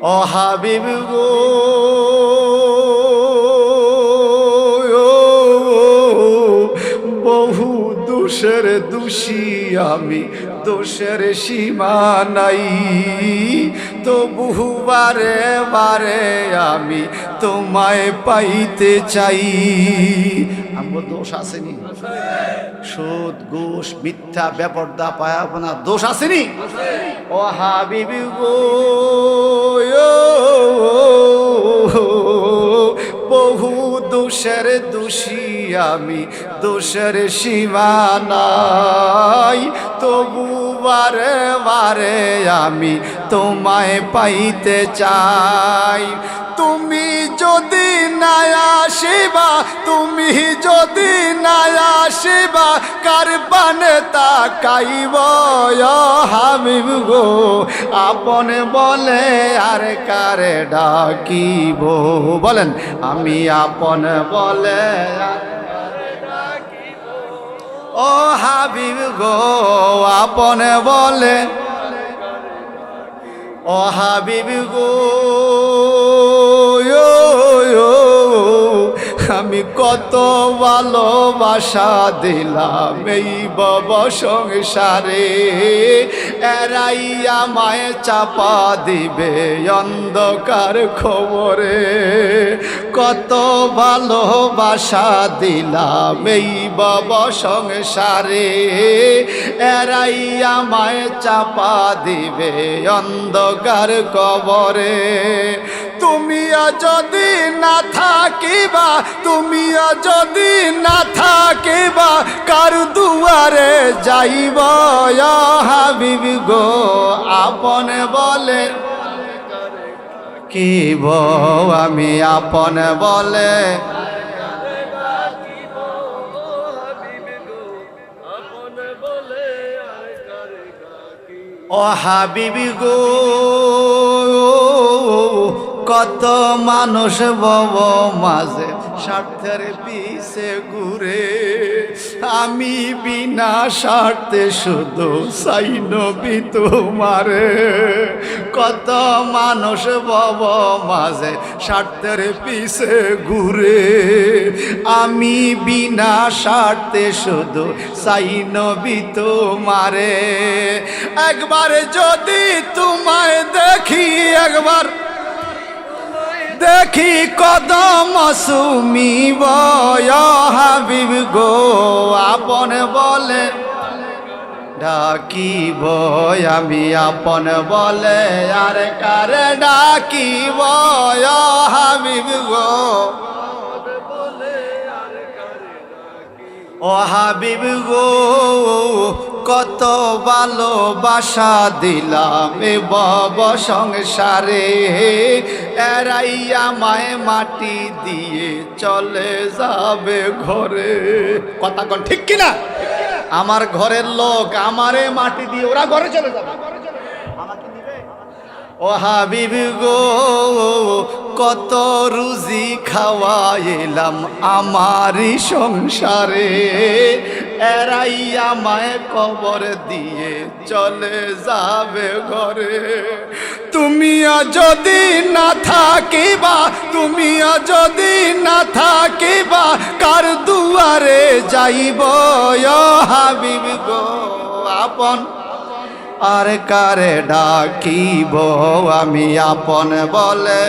ও হাবিব গো বহু দোষের দোষী আমি, দোষের সীমা নাই। তো বহুবারে বারে আমি তোমায় পাইতে চাই। আমার দোষ আসেনি। সুদ ঘুষ মিথ্যা, বেপর্দা পায়াপনা দোষ আসেনি। ও হাবিবি গো বহু দোষের দোষী আমি দোষের সীমানাই তবু বারে বারে আমি তোমায় পাইতে চাই। আসিবা, তুমি যদি না আসিবা, কার পানে তাকাইব? হাবিব গো, আপন বলে আর কারে ডাকিব? বলেন, আমি আপন বলে ও হাবিব গো, আপন বলে ও হাবিব গো আমি কত ভালোবাসা দিলাম এই বব সংসারে। এরাই আমায় চাপা দিবে অন্ধকার খবরে। কত ভালোবাসা দিলাম এই বব সংসারে। এরাই আমায় চাপা দিবে অন্ধকার কবরে তুমি যদি না থাকিবা, তুমি যদি না থাকিবা, কার দুয়ারে যাইব হাবিব গো? আপন বলে কি আমি আপন বলে ও হাবিবি গো কত মানুষ বব মাঝে, স্বার্থের পিছে ঘুরে। আমি বিনা স্বার্থে শুধু চাই নবী তোমারে। কত মানুষ বব মাঝে, স্বার্থের পিছে ঘুরে। আমি বিনা স্বার্থে শুধু চাই নবী তোমারে। একবার যদি তোমায় দেখি কদম সুমি বয় হাবিব গো, আপন বলে। ডাকিব, আমি আপন বলে, আর কারে ডাকিব হাবিব গো। ও হাবিব গো কত ভালোবাসা দিলাম বব সংসারে। এরাই আমায় মাটি দিয়ে চলে যাবে ঘরে। কথা কন, ঠিক কিনা? আমার ঘরের লোক আমারে মাটি দিয়ে ওরা ঘরে চলে যাবে। ও হাবিব গো, কত রুজি খাওয়াইলাম আমারই সংসারে। এরাই আমায় কবর দিয়ে চলে যাবে ঘরে। তুমি যদি না থাকিবা, তুমি যদি না থাকিবা, কার দুয়ারে যাইব হাবিব গো আপন? আর কারে ডাকিব আমি আপন বলে?